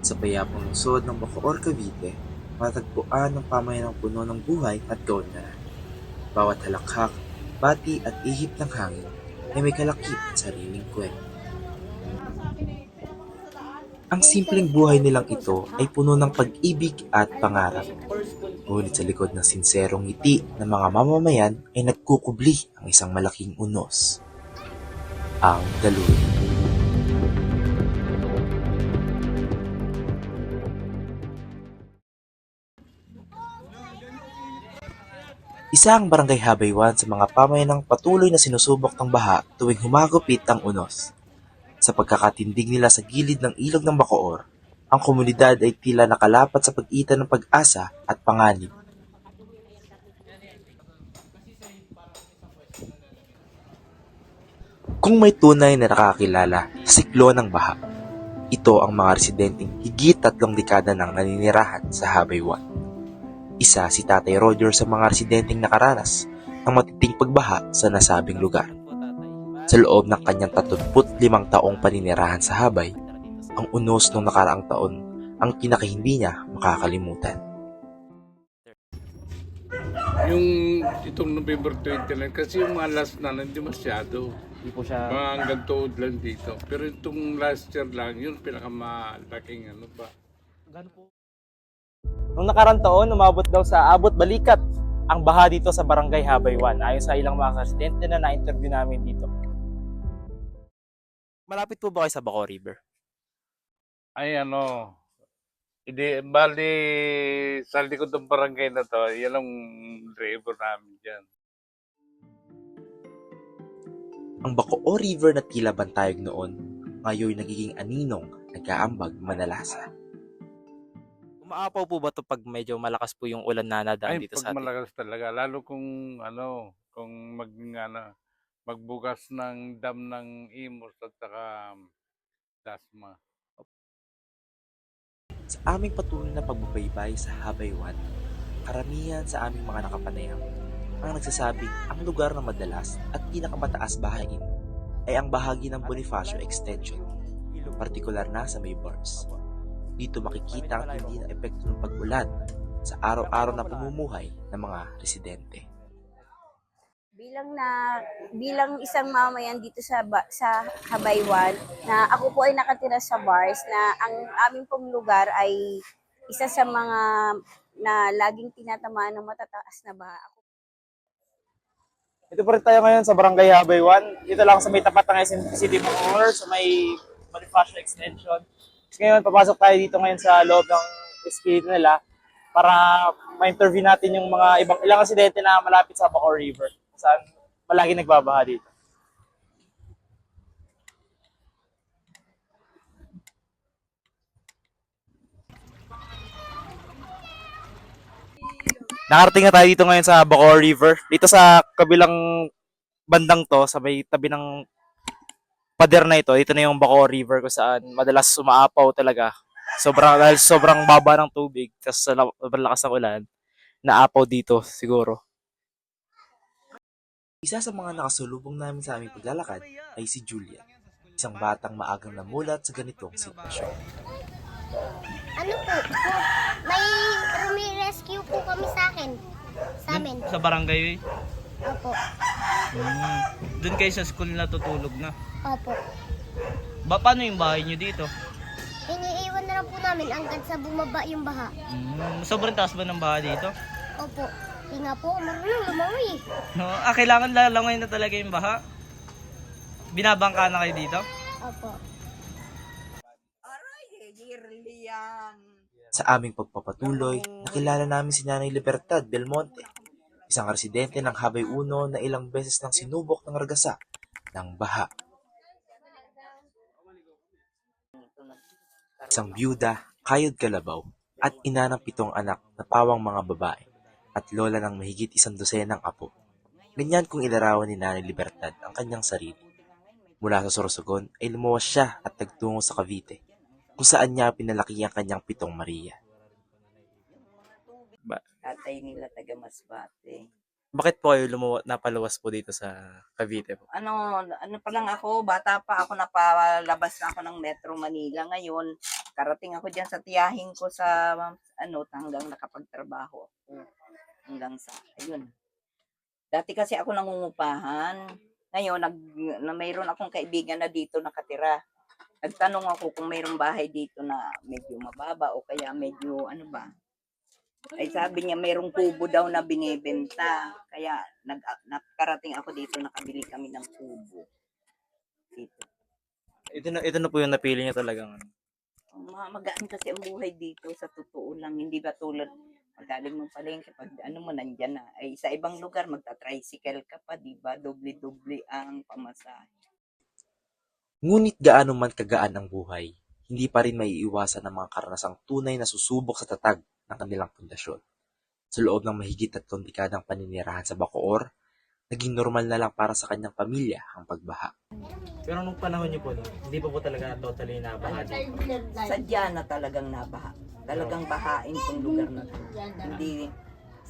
Sa payapang lungsod ng Bacoor, Cavite, matagpuan ng pamayanang puno ng buhay at kaunlaran. Bawat halakhak, bati at ihip ng hangin ay may kalakip at sariling kwento. Ang simpleng buhay nilang ito ay puno ng pag-ibig at pangarap. Ngunit sa likod ng sinserong ngiti ng mga mamamayan ay nagkukubli ang isang malaking unos. Ang daluyan. Isa ang Barangay Habaywan sa mga pamayanang patuloy na sinusubok ng baha tuwing humagupit ang unos. Sa pagkakatindig nila sa gilid ng ilog ng Bacoor, ang komunidad ay tila nakalapat sa pag-itan ng pag-asa at panganib. Kung may tunay na nakakilala siklo ng baha, ito ang mga residenteng higit tatlong dekada nang naninirahan sa Habaywan. Isa si Tatay Roger sa mga residenteng nakaranas ng matiting pagbaha sa nasabing lugar. Sa loob ng kanyang 35 taong paninirahan sa Habay, ang unos ng nakaraang taon ang pinakahindi niya makakalimutan. Yung itong November 29 kasi yung mga last na hindi masyado. Hindi po siya... Mga hanggang tuod lang dito. Pero itong last year lang, yun pinakamalaking ano ba. Gano po? Nung nakarang taon, umabot daw sa abot balikat ang baha dito sa Barangay Habaywan ayon sa ilang mga residente na na-interview namin dito. Malapit po ba kayo sa Baco River? Ay ano, hindi, bali sa likod ng barangay na to, yan ang river namin dyan. Ang Bacoor River na tila bantayog noon, ngayon nagiging aninong nag-aambag manalasa. Umaapaw po ba to pag medyo malakas po yung ulan na nadaan Ay, dito pag sa atin? malakas talaga, lalo kung ano, kung mag, ano, magbukas ng dam ng Imos at saka Dasma. Sa aming patuloy na pagbabaybay sa Habaywan, karamihan sa aming mga nakapanayam ang nagsasabing ang lugar na madalas at pinakamataas bahain ay ang bahagi ng Bonifacio Extension, partikular na sa may bars. Dito makikita ang hindi na epekto ng pag-ulan sa araw-araw na pamumuhay ng mga residente. Bilang na bilang isang mamayan dito sa sa Habaywan na ako po ay nakatira sa bars na ang aming pong lugar ay isa sa mga na laging tinatamaan ng matataas na baha. Ako Ito po rin tayo ngayon sa Barangay Habaywan. Dito lang sa may tapat ng SM City Bacoor, sa may Bonifacio Extension. So ngayon, papasok tayo dito ngayon sa loob ng estate nila para ma-interview natin yung mga ibang ilang residente na malapit sa Bacoor River. Saan palagi nagbabaha dito. Nakarating na tayo dito ngayon sa Bacoor River. Dito sa kabilang bandang to, sa may tabi ng pader na ito, ito na yung Bacoor River kung saan madalas sumaapaw talaga. Sobrang, dahil sobrang baba ng tubig, kasi sa lakas ng ulan, naapaw dito siguro. Isa sa mga nakasulubong namin sa aming paglalakad ay si Julia, isang batang maagang namulat sa ganitong sitwasyon. Ano po? May rumi-rescue po kami sa akin. Sa amin. Sa barangay, Opo. doon kayo sa school natutulog na. Opo. Ba, paano yung bahay nyo dito? Iniiwan na lang po namin hanggang sa bumaba yung baha. Mm, sobrang taas ba ng bahay dito? Opo. Di nga po, marunong lumangoy. No, ah, kailangan lalangoy na talaga yung baha. Binabangka na kayo dito? Opo. Sa aming pagpapatuloy, nakilala namin si Nanay Libertad Belmonte, isang residente ng Habay Uno na ilang beses nang sinubok ng ragasa ng baha. Isang byuda, kayod kalabaw, at ina ng pitong anak na pawang mga babae at lola ng mahigit isang dosenang apo. Ganyan kung ilarawan ni Nanay Libertad ang kanyang sarili. Mula sa Sorsogon ay lumuwas siya at nagtungo sa Cavite, kung saan niya pinalaki ang kanyang pitong Maria. Tatay nila taga Masbate. Bakit po kayo lumuwa, napaluwas po dito sa Cavite po? Ano, ano pa lang ako, bata pa ako napalabas na ako ng Metro Manila ngayon. nakarating ako dyan sa tiyahin ko sa ano hanggang nakapagtrabaho ako. Hanggang sa, ayun. Dati kasi ako nangungupahan. Ngayon, nag, na mayroon akong kaibigan na dito nakatira. Nagtanong ako kung mayroong bahay dito na medyo mababa o kaya medyo ano ba. Ay sabi niya mayroong kubo daw na binibenta. Kaya nag, nakarating ako dito nakabili kami ng kubo. Dito. Ito na, ito na po yung napili niya talagang ano. Ma- magaan kasi ang buhay dito sa totoo lang. Hindi ba tulad magaling mo palengke pag ano mo nandyan na. Ay sa ibang lugar magta-tricycle ka pa, di ba? Doble-doble ang pamasahe. Ngunit gaano man kagaan ang buhay, hindi pa rin maiiwasan ang mga karanasang tunay na susubok sa tatag ng kanilang pundasyon. Sa loob ng mahigit tatlong dekadang paninirahan sa Bacoor, naging normal na lang para sa kanyang pamilya ang pagbaha. Pero nung panahon niyo po, hindi pa po talaga totally nabaha dito. Sadya na talagang nabaha. Talagang bahain tong lugar na to. Hindi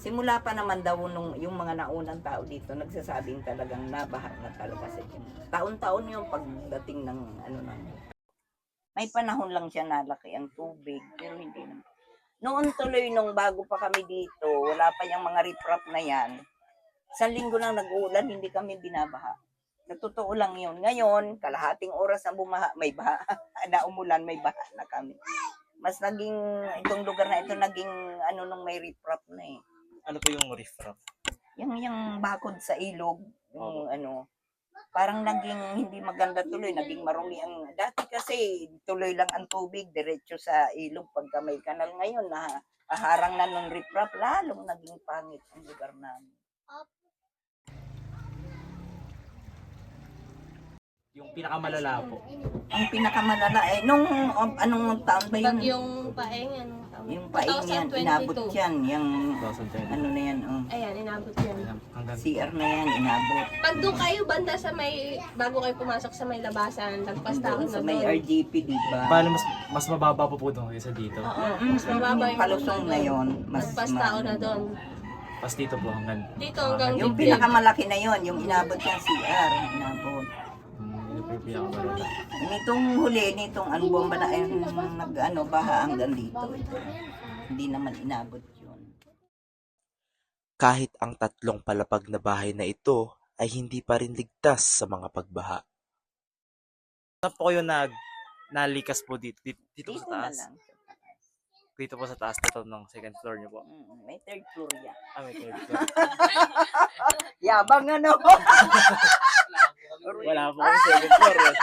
Simula pa naman daw nung yung mga naunang tao dito nagsasabing talagang nabaha na talaga sa dyan. Taon-taon yung pagdating ng ano na. May panahon lang siya nalaki ang tubig, pero hindi na. Noon tuloy nung bago pa kami dito, wala pa yung mga riprap na yan. Isang linggo lang nag-uulan, hindi kami binabaha. Sa totoo lang yun. Ngayon, kalahating oras na bumaha, may baha. na umulan, may baha na kami. Mas naging, itong lugar na ito, naging ano nung may riprap na eh. Ano po yung riff raff? Yung, yung bakod sa ilog, yung ano, parang naging hindi maganda tuloy, naging marumi ang, dati kasi tuloy lang ang tubig, diretso sa ilog pagka may kanal ngayon na aharang na ng riprap, lalong naging pangit ang lugar namin. Yung pinakamalala po. Ang pinakamalala eh, nung um, anong taon ba yun? Bagyong paeng, ano? Yung paing yan, inabot 2022. yan, yung 2010. ano na yan, oh. Ayan, inabot yan. Hanggang CR na yan, inabot. Pag doon kayo, banda sa may, bago kayo pumasok sa may labasan, lagpas taon Doon na sa may doon. RGP, di ba? Bale, mas, mas mababa po po doon kaysa dito. Oo, Mm, mas mababa yung yung palusong na yon, mas Lagpas ma- tao na doon. Pas dito po hanggang... Dito hanggang Yung dibdib. pinakamalaki na yon, yung inabot yung CR, inabot. Yung pinakamalala. Nitong huli, nitong ano bomba na eh, nag ano, baha hanggang dito. Hindi naman inabot yun. Kahit ang tatlong palapag na bahay na ito ay hindi pa rin ligtas sa mga pagbaha. Saan po kayo nag nalikas po dito? Dito, dito Dito sa na taas? lang. Dito po sa taas dito ng second floor niyo po. Mm, may third floor yan. Ah, may third floor. Yabang ano! Wala po kami second floor. Eh.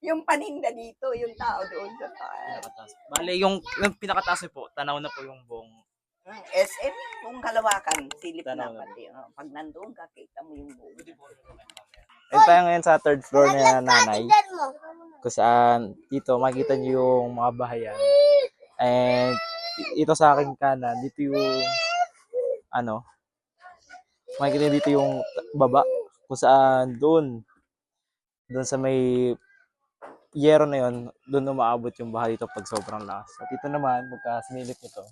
yung paninda dito, yung tao doon sa taas. Pinakataas. Bale, yung, yung pinakataas niyo po, tanaw na po yung buong... Mm, SM, kung kalawakan, silip na Tanaw na. pati. Oh, pag nandoon ka, kita mo yung buo. Ayun tayo ngayon sa third floor na nanay. Kung saan dito makikita niyo yung mga bahayan. And ito sa aking kanan, dito yung ano, makikita dito yung baba kung saan doon doon sa may yero na yon doon umaabot yung baha dito pag sobrang lakas. At dito naman, magka sumilip nito,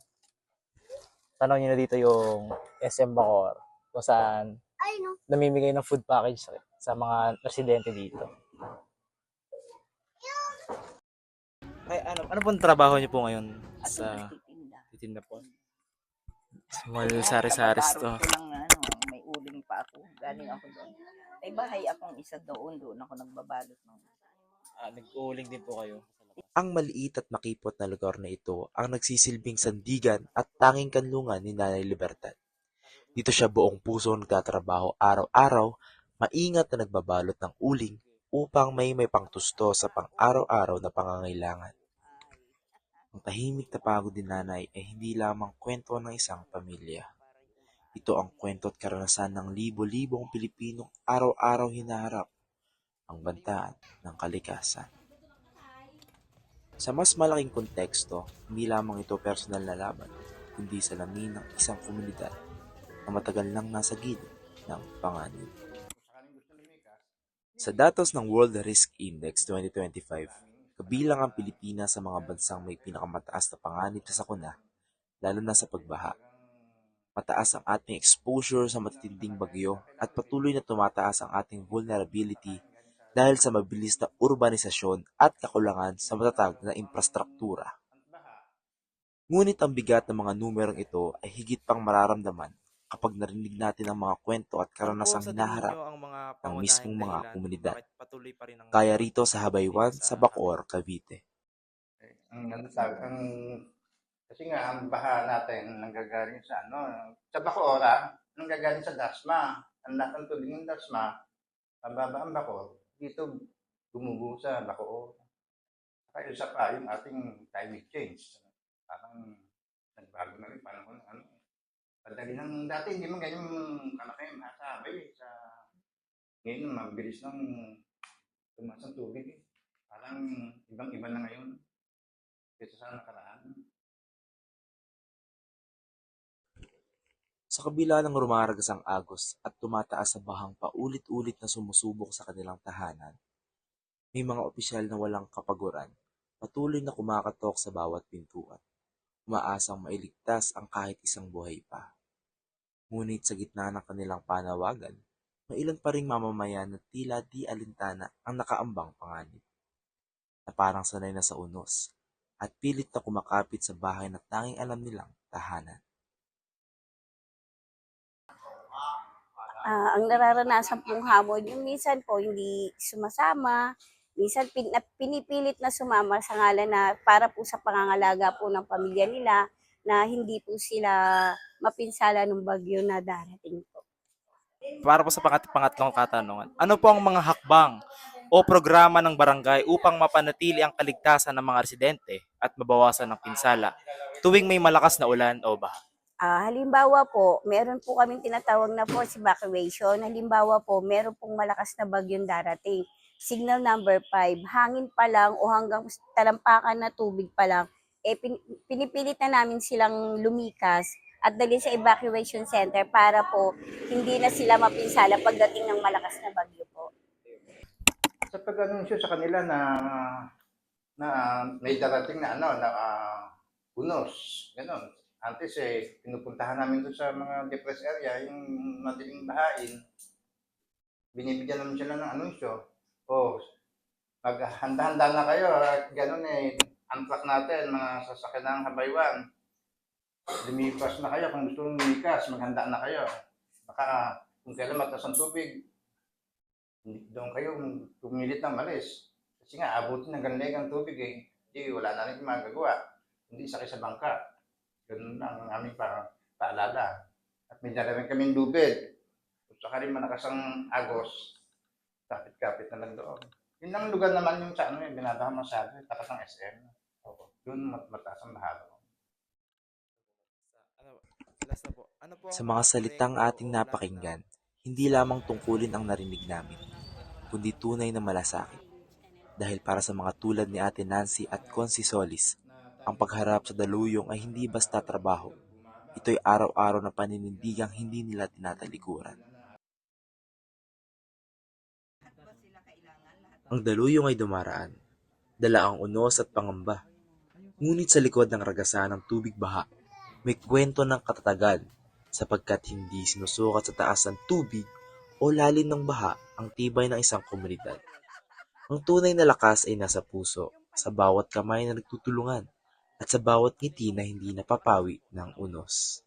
tanaw niyo na dito yung SM Bacor kung saan namimigay ng food package sa, mga residente dito. Ay, ano, ano pong trabaho niyo po ngayon sa titinda po? Small sari-saris to. Lang na, ano, may uling pa ako. Galing ako doon. May bahay akong isa doon. Doon ako nagbabalot ng Ah, nag-uuling din po kayo. Ang maliit at makipot na lugar na ito ang nagsisilbing sandigan at tanging kanlungan ni Nanay Libertad. Dito siya buong puso nagtatrabaho araw-araw, maingat na nagbabalot ng uling upang may may pangtusto sa pang-araw-araw na pangangailangan. Ang tahimik na pagod ni Nanay ay hindi lamang kwento ng isang pamilya. Ito ang kwento at karanasan ng libo-libong Pilipinong araw-araw hinaharap ang bantaan ng kalikasan. Sa mas malaking konteksto, hindi lamang ito personal na laban, kundi salamin ng isang komunidad na matagal nang nasa gilid ng panganib. Sa datos ng World Risk Index 2025, kabilang ang Pilipinas sa mga bansang may pinakamataas na panganib sa sakuna, lalo na sa pagbaha. Mataas ang ating exposure sa matitinding bagyo at patuloy na tumataas ang ating vulnerability dahil sa mabilis na urbanisasyon at kakulangan sa matatag na infrastruktura. Ngunit ang bigat ng mga numerong ito ay higit pang mararamdaman kapag narinig natin ang mga kwento at karanasang hinaharap ng mismong mga komunidad. Kaya rito sa Habaywan, sa Bacoor, Cavite. ang ano ang kasi nga ang baha natin nanggagaling sa ano sa Bacoora nanggagaling sa Dasma ang lahat ng tubig ng Dasma pababa ang Bacoor dito gumugo sa Bacoor kaya isa pa yung ating climate change parang nagbago na rin panahon ng padali ng dati hindi man ganyan kalaki masabay sa ngayon mabilis nang tumas ang tubig eh. parang ibang iba na ngayon kaysa sa nakaraan. Sa kabila ng rumaragas ang agos at tumataas sa bahang paulit-ulit na sumusubok sa kanilang tahanan, may mga opisyal na walang kapaguran, patuloy na kumakatok sa bawat pintuan, umaasang mailigtas ang kahit isang buhay pa. Ngunit sa gitna ng kanilang panawagan, may ilan pa ring mamamayan na tila di alintana ang nakaambang panganib, na parang sanay na sa unos, at pilit na kumakapit sa bahay na tanging alam nilang tahanan. Ah, ang nararanasan pong hamon, yung minsan po hindi sumasama, minsan pin, na, pinipilit na sumama sa ngalan na para po sa pangangalaga po ng pamilya nila na hindi po sila mapinsala ng bagyo na darating po. Para po sa pangat pangatlong katanungan, ano po ang mga hakbang o programa ng barangay upang mapanatili ang kaligtasan ng mga residente at mabawasan ng pinsala tuwing may malakas na ulan o baha? Ah, halimbawa po, meron po kaming tinatawag na force evacuation. Halimbawa po, meron pong malakas na bagyong darating. Signal number 5, hangin pa lang o hanggang talampakan na tubig pa lang, eh, pin- pinipilit na namin silang lumikas at dalhin sa evacuation center para po hindi na sila mapinsala pagdating ng malakas na bagyo po. Sa pag-anunsyo sa kanila na na may darating na ano na ah, unos, ganun. Antes eh, pinupuntahan namin doon sa mga depressed area, yung madaling bahain. Binibigyan namin sila ng anunsyo. O, maghanda-handa na kayo. Ganun eh, untrack natin, mga sasakyan ng habaywan. Lumipas na kayo. Kung gusto mong lumikas, maghanda na kayo. Baka kung kailan mataas ang tubig, hindi- doon kayo pumilit na malis. Kasi nga, abutin ng ganleg ang tubig eh. Di, wala na rin magagawa. Hindi sakay sa bangka. Ganun ang aming pa, paalala. At may dala rin kaming lubid. Kung saka rin malakas ang agos, kapit-kapit na lang doon. Yun ang lugar naman yung sa ano yung binadahan masyado, eh, tapat ng SM. Mat mataas ang bahalo. Sa mga salitang ating napakinggan, hindi lamang tungkulin ang narinig namin, kundi tunay na malasakit. Dahil para sa mga tulad ni Ate Nancy at Consi Solis, ang pagharap sa daluyong ay hindi basta trabaho. Ito'y araw-araw na paninindigang hindi nila tinatalikuran. Ang daluyong ay dumaraan, dala ang unos at pangamba. Ngunit sa likod ng ragasan ng tubig baha, may kwento ng katatagan sapagkat hindi sinusukat sa taas ng tubig o lalim ng baha ang tibay ng isang komunidad. Ang tunay na lakas ay nasa puso, sa bawat kamay na nagtutulungan, at sa bawat ngiti na hindi napapawi ng unos.